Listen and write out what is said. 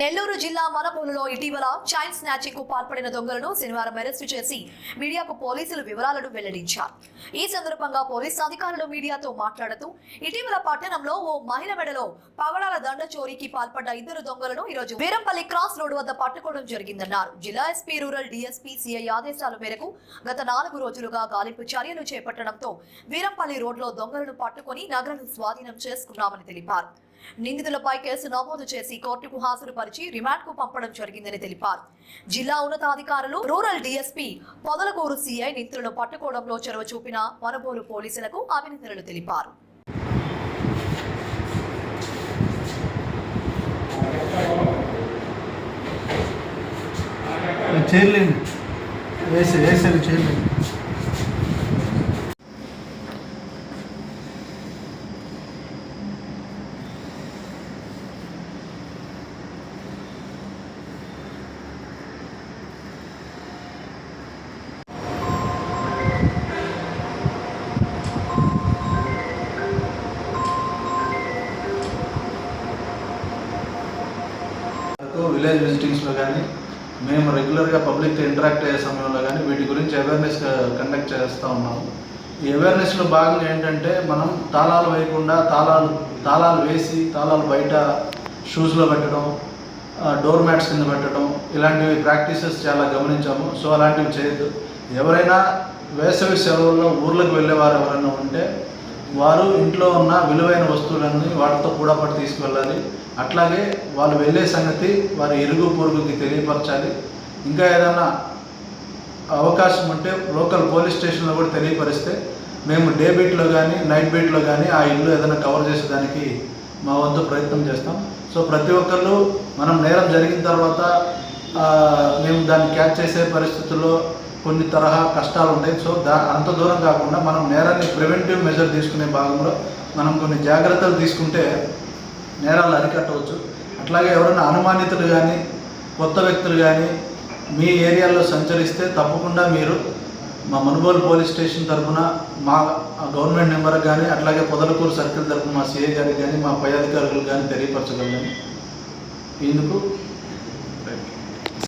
నెల్లూరు జిల్లా మనపూలులో ఇటీవల చైన్ స్నాచింగ్కు పాల్పడిన దొంగలను శనివారం అరెస్టు చేసి మీడియాకు పోలీసులు వివరాలను వెల్లడించారు. ఈ సందర్భంగా పోలీసు అధికారులు మీడియాతో మాట్లాడుతూ ఇటీవల పట్టణంలో ఓ మహిళ మెడలో పగడాల దండ చోరీకి పాల్పడ్డ ఇద్దరు దొంగలను ఈరోజు వీరంపల్లి క్రాస్ రోడ్డు వద్ద పట్టుకోవడం జరిగిందన్నారు. జిల్లా ఎస్పీ రూరల్ డిఎస్పీ సిఐ ఆదేశాల మేరకు గత నాలుగు రోజులుగా గాలింపు చర్యలు చేపట్టడంతో వీరంపల్లి రోడ్లో దొంగలను పట్టుకొని నగరం స్వాధీనం చేసుకున్నామని తెలిపారు. నిందితులపై కేసు నమోదు చేసి కోర్టుకు హాజరుపరిచి రిమాండ్కు పంపడం జరిగిందని తెలిపారు. జిల్లా ఉన్నతాధికారులు రూరల్ డీఎస్పీ పొదలకూరు సిఐ నిందితులను పట్టుకోవడంలో చొరవ చూపిన వనబోలు పోలీసులకు అభినందనలు తెలిపారు. చేయలేండి వేసి వేసారు చేయలేండి వరకు విలేజ్ విజిటింగ్స్లో కానీ మేము రెగ్యులర్గా పబ్లిక్తో ఇంటరాక్ట్ అయ్యే సమయంలో కానీ వీటి గురించి అవేర్నెస్ కండక్ట్ చేస్తూ ఉన్నాము ఈ అవేర్నెస్లో భాగంగా ఏంటంటే మనం తాళాలు వేయకుండా తాళాలు తాళాలు వేసి తాళాలు బయట షూస్లో పెట్టడం డోర్ మ్యాట్స్ కింద పెట్టడం ఇలాంటివి ప్రాక్టీసెస్ చాలా గమనించాము. సో అలాంటివి చేయొద్దు. ఎవరైనా వేసవి సెలవుల్లో ఊర్లకు వెళ్ళేవారు ఎవరైనా ఉంటే వారు ఇంట్లో ఉన్న విలువైన వస్తువులన్నీ వాటితో కూడా పట్టి తీసుకువెళ్ళాలి. అట్లాగే వాళ్ళు వెళ్ళే సంగతి వారి ఇరుగు పొరుగుకి తెలియపరచాలి. ఇంకా ఏదైనా అవకాశం ఉంటే లోకల్ పోలీస్ స్టేషన్లో కూడా తెలియపరిస్తే మేము డే బీట్లో కానీ నైట్ బీట్లో కానీ ఆ ఇల్లు ఏదైనా కవర్ చేసేదానికి మా వంతు ప్రయత్నం చేస్తాం. సో ప్రతి ఒక్కళ్ళు మనం నేరం జరిగిన తర్వాత మేము దాన్ని క్యాచ్ చేసే పరిస్థితుల్లో కొన్ని తరహా కష్టాలు ఉంటాయి. సో దా అంత దూరం కాకుండా మనం నేరాన్ని ప్రివెంటివ్ మెజర్ తీసుకునే భాగంలో మనం కొన్ని జాగ్రత్తలు తీసుకుంటే నేరాలు అరికట్టవచ్చు. అట్లాగే ఎవరైనా అనుమానితులు కానీ కొత్త వ్యక్తులు కానీ మీ ఏరియాలో సంచరిస్తే తప్పకుండా మీరు మా మనుబోలు పోలీస్ స్టేషన్ తరఫున మా గవర్నమెంట్ నెంబర్ కానీ అట్లాగే పొదలకూరు సర్కిల్ తరఫున మా సిఐ గారికి కానీ మా పై అధికారులకు కానీ తెలియపరచగలను ఇందుకు